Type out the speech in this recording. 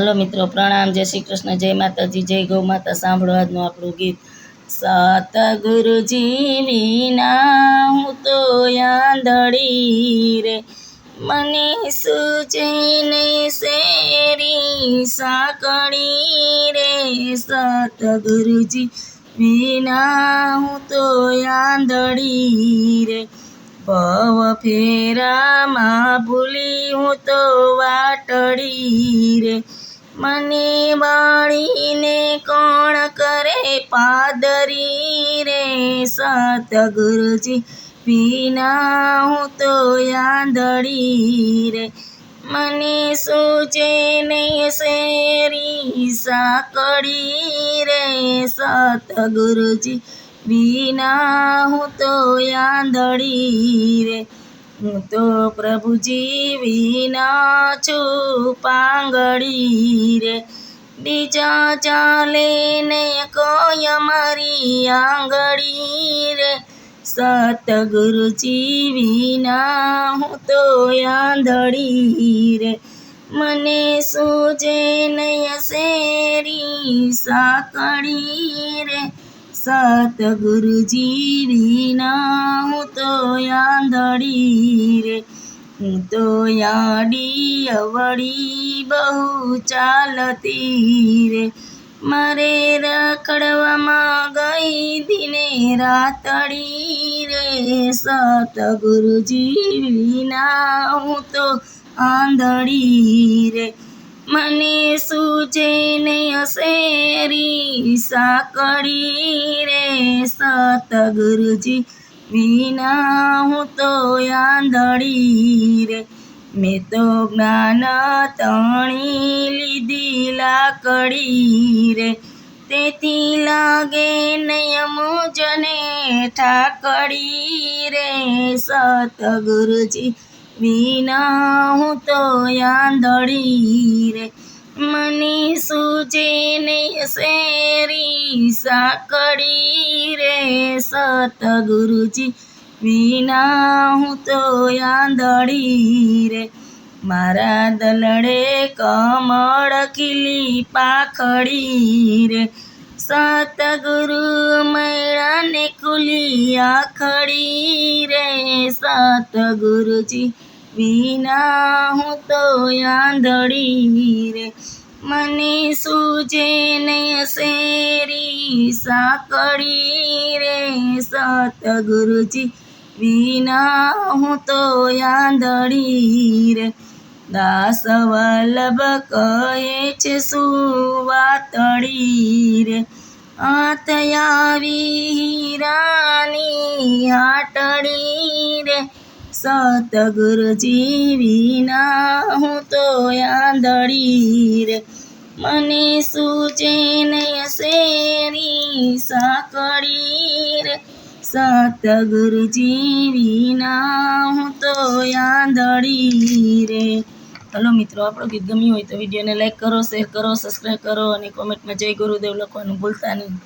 Hello મિત્રો, પ્રણામ. જય શ્રી કૃષ્ણ, જય માતાજી, જય ગૌ માતા. સાંભળો આજનું આપણું ગીત. સતગુરુજી વિના હું તો આંધળી રે. મને સૂચીને શેરી સાંકળી રે. સતગુરુજી વિના હું તો આંધળી રે. ભવ ફેરામાં ભૂલી હું તો વાટડી રે. મને બાળીને કોણ કરે પાદરી રે? સતગુરુજી વિના હું તો યાદડી રે. મને સૂચે નહીં શેરી સાકડી રે. સતગુરુજી વિના હું તો આંધળી રે. હું તો પ્રભુજી વિના છું પાંગળી રે. બીજા ચાલે ને કોઈ અમારી આંગળી રે. સતગુરુજી વિના હું તો આંધળી રે. મને સૂજે નહીં શેરી સાકડી રે. સતગુરુજી વિના હું તો આંધળી રે. હું તો આડી અવળી બહુ ચાલતી રે. મારે રખડવામાં ગઈ દિને રાતડી રે. સતગુરુજી વિના હું તો આંધળી રે. મને સૂજે ને શેરી સાકડી રે સતગુરુજી વિના હું તો આંધળી રે. મેં તો જ્ઞાન તણી લીધી લાકડી રે. તેથી લાગે નહીં મુજને ઠાકડી રે સતગુરુજી વિના હું તો આંધળી રે. મને સૂજે ને શેરી સાકડી રે. સતગુરુજી વિના હું તો આંધળી રે. મારા દલડે કમળ ખીલી પાખડી રે. સતગુરુ મેળાને ખુલી આખડી રે. સતગુરુજી વિના હું તો આંધળી રે. મને સૂજે ને શેરી સાંકળી રે. સતગુરુજી વિના હું તો આંધળી રે. દાસ વલ્લભ કહે છે સુવાતળી રે? હાથ આવી હાટડી રે. સતગુરુજી વિના હું તો આંધળી રે મને સૂચે નહીં શેરી સાકડી રે સતગુરુજી વિના હું તો આંધળી રે હલો મિત્રો, આપણો ગીત ગમ્યું હોય તો વિડીયોને લાઈક કરો, શેર કરો, સબસ્ક્રાઈબ કરો અને કોમેન્ટમાં જય ગુરુદેવ લખવાનું ભૂલતા નહીં.